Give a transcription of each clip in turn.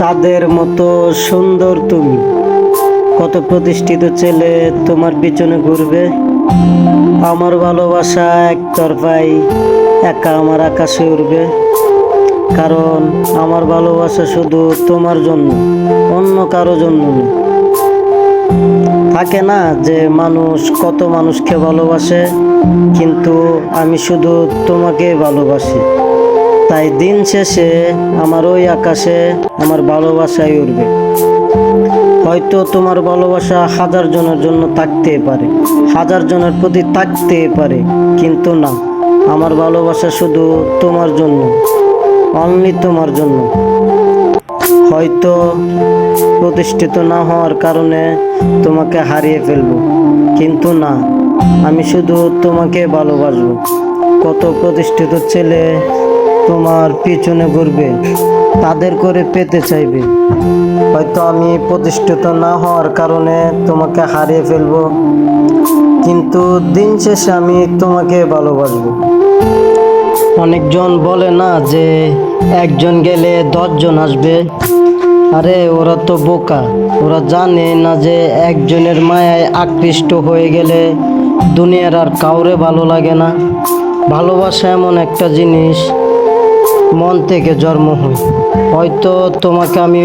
চাঁদের মতো সুন্দর তুমি। কত প্রতিষ্ঠিত ছেলে তোমার পিছনে ঘুরবে। আমার ভালোবাসা এক একতরফাই একা আমার আকাশে উড়বে। কারণ আমার ভালোবাসা শুধু তোমার জন্য, অন্য কারও জন্য নয় থাকে না যে মানুষ কত মানুষকে ভালোবাসে, কিন্তু আমি শুধু তোমাকে ভালোবাসি। তাই দিন শেষে আমার ওই আকাশে আমার ভালোবাসাই উঠবে হয়তো তোমার ভালোবাসা হাজার জনের জন্য থাকতে পারে, হাজার জনের প্রতি থাকতে পারে, কিন্তু না, আমার ভালোবাসা শুধু তোমার জন্য অনলি তোমার জন্য। হয়তো প্রতিষ্ঠিত না হওয়ার কারণে তোমাকে হারিয়ে ফেলব, কিন্তু না, আমি শুধু তোমাকে ভালোবাসবো। কত প্রতিষ্ঠিত ছেলে তোমার পিছনে ঘুরবে, তাদের করে পেতে চাইবে। হয়তো আমি প্রতিষ্ঠিত না হওয়ার কারণে তোমাকে হারিয়ে ফেলব, কিন্তু দিন শেষে আমি তোমাকে ভালোবাসবো। অনেকজন বলে না যে একজন গেলে দশজন আসবে। আরে, ওরা তো বোকা। ওরা জানে না যে একজনের মায়ায় আকৃষ্ট হয়ে গেলে দুনিয়ার আর কাউরে ভালো লাগে না। ভালোবাসা এমন একটা জিনিস মন থেকে জন্ম হই হয়তো তোমাকে আমি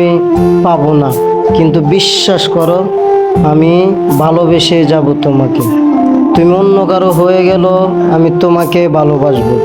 পাবো না, কিন্তু বিশ্বাস করো, আমি ভালোবেসে যাব তোমাকে। তুমি অন্য কারও হয়ে গেল আমি তোমাকে ভালোবাসবো।